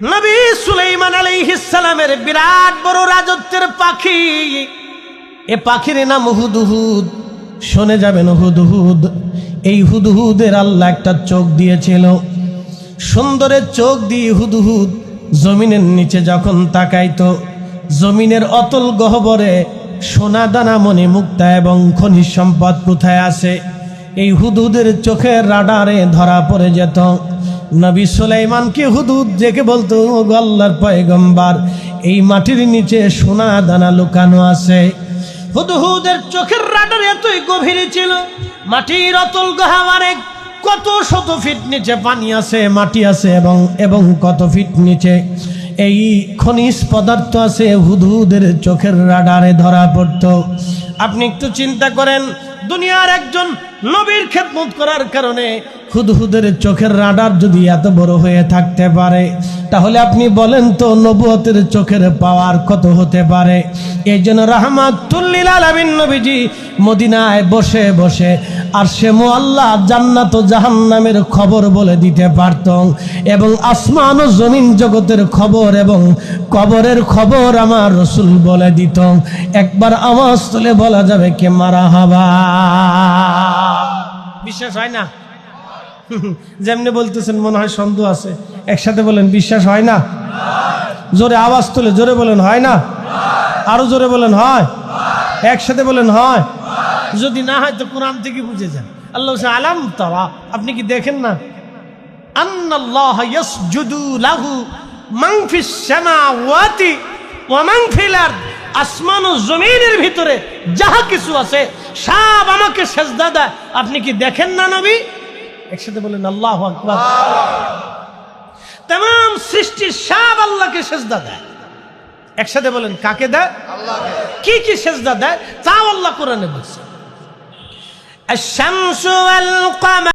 নবী সুলাইমান আলাইহিসসালামের বিরাট বড় রাজত্বের পাখি। এ পাখির নাম হুদহুদ শুনে যাবেন হুদহুদ এই হুদহুদের আল্লাহ একটা চোখ দিয়েছিল। সুন্দরের চোখ দিয়ে হুদহুদ জমিনের নিচে যখন তাকাইতো, জমিনের অতল গহবরে সোনা দানা মণি মুক্তা এবং খনিজ সম্পদ কোথায় আছে? এই হুদুদের চোখের রাডারে ধরা পড়ে যেত। নবী সুলাইমানকে হুদুদ দেখে বলতো ও গো আল্লাহর পয়গম্বার, এই মাটির নিচে সোনা দানা লুকানো আছে। হুদহুদের চোখের রাডার এতই গভীরে ছিল, মাটির অতল গহাবারে কত শত ফিট নিচে পানি আছে, মাটি আছে এবং এবং কত ফিট নিচে। এই খনিজ পদার্থ আছে হুদহুদের চোখের রাডারে ধরা পড়তো। আপনি একটু চিন্তা করেন, দুনিয়ার একজন নবীর খেদমত করার কারণে হুদহুদের চোখের রাডার যদি এত বড় হয়ে থাকতে পারে, তাহলে আপনি বলেন তো নবুয়তের চোখের পাওয়ার কত হতে পারে? এই জন্য রাহমাতুল্লিল আলামিন নবীজি মদিনায় বসে বসে আর সে মোয়াল্লা জান্নাত ও জাহান্নামের খবর বলে দিতে পারত এবং আসমান ও জমিন জগতের খবর এবং কবরের খবর আমার রসুল বলে দিত একবার আওয়াজ তুলে বলা যাবে কে মারা হাবা। বিশ্বাস হয় না। যেমনি বলতেছেন, মনে হয় সন্দেহ আছে। একসাথে বলেন, বিশ্বাস হয় না? জোরে আওয়াজ তুলে, জোরে বলেন, হয় না? আরও জোরে বলেন, হয়? একসাথে বলেন, হয়? যদি না হয়, তো কোরআন থেকে বুঝে যান। আল্লাহ আলাম তারা, আপনি কি দেখেন না? ও জমিনের ভিতরে কিছু আছে আপনি কি দেখেন না, নবী? একসাথে বলেন আল্লাহ আকবর। তেমন সৃষ্টির সব আল্লাহকে সেজদা দেয়। একসাথে বলেন কাকে দেয়? কি কি সেজদা দেয়? তাও আল্লাহ কোরআনে বলছে।